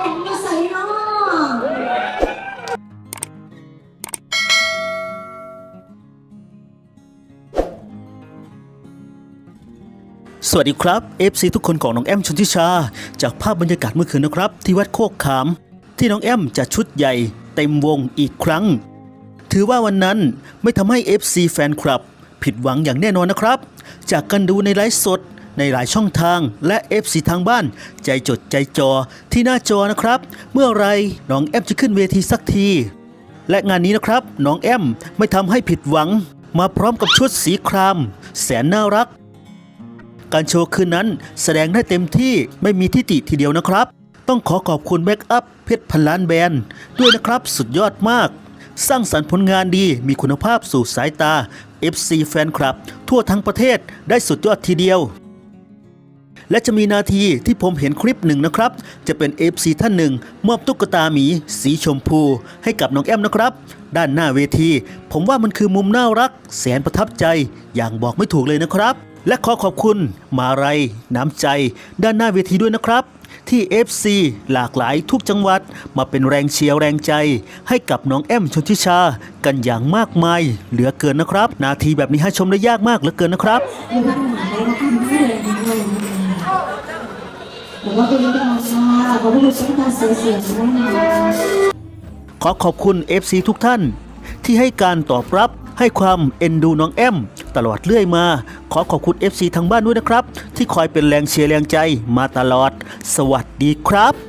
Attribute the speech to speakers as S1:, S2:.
S1: เป็นมาใส่เนาะ
S2: สวัสดีครับ FC ทุกคนของน้องแอมชนทิชา จากภาพบรรยากาศเมื่อคืนนะครับ ที่วัดโคกขาม ที่น้องแอมจะชุดใหญ่ เต็มวงอีกครั้ง ถือว่าวันนั้นไม่ทำให้ FC แฟนคลับ ผิดหวังอย่างแน่นอนนะครับ จากการดูในไลฟ์สด ในหลายช่องทางและ FC ทางบ้าน ใจจดใจจอที่หน้าจอนะครับ เมื่อไรน้องแอมจะขึ้นเวทีสักที และงานนี้นะครับ น้องแอมไม่ทำให้ผิดหวัง มาพร้อมกับชุดสีคราม แสนน่ารัก การโชว์คืนนั้นแสดงได้เต็มที่ไม่มีทิฏฐิทีเดียวนะครับ ต้องขอขอบคุณแบ็กอัพเพชรพันล้านแบรนด์ด้วยนะครับสุดยอดมากสร้างสรรค์ผลงานดีมีคุณภาพสู่สายตา FC แฟนคลับ ทั่วทั้งประเทศได้สุดยอดทีเดียว และจะมีนาทีที่ผมเห็นคลิปหนึ่งนะครับ จะเป็น FC ท่านหนึ่งมอบตุ๊กตาหมี สีชมพู ให้กับน้องแอมนะครับ ด้านหน้าเวที ผมว่ามันคือมุมน่ารัก แสนประทับใจ อย่างบอกไม่ถูกเลยนะครับ และขอขอบคุณ มาลัยน้ำใจ ด้านหน้าเวทีด้วยนะครับที่ FC หลากหลายทุกจังหวัดมาเป็นแรงเชียร์แรงใจ ให้กับน้องแอมชนทิชา กันอย่างมากมาย เหลือเกินนะครับ นาทีแบบนี้ให้ชมได้ยากมากเหลือเกินนะครับ
S1: มีปัญหาอกว่าเป็นเรื่องธรรมชาติผมไม่รู้ใช้การเสียเสียงแน่นอน
S2: ขอขอบคุณ FC ทุกท่าน ที่ให้การตอบรับให้ความเอ็นดูน้องแอม ตลอดเรื่อยมา ขอขอบคุณ FC ทางบ้านด้วยนะครับ ที่คอยเป็นแรงเชียร์แรงใจมาตลอด สวัสดีครับ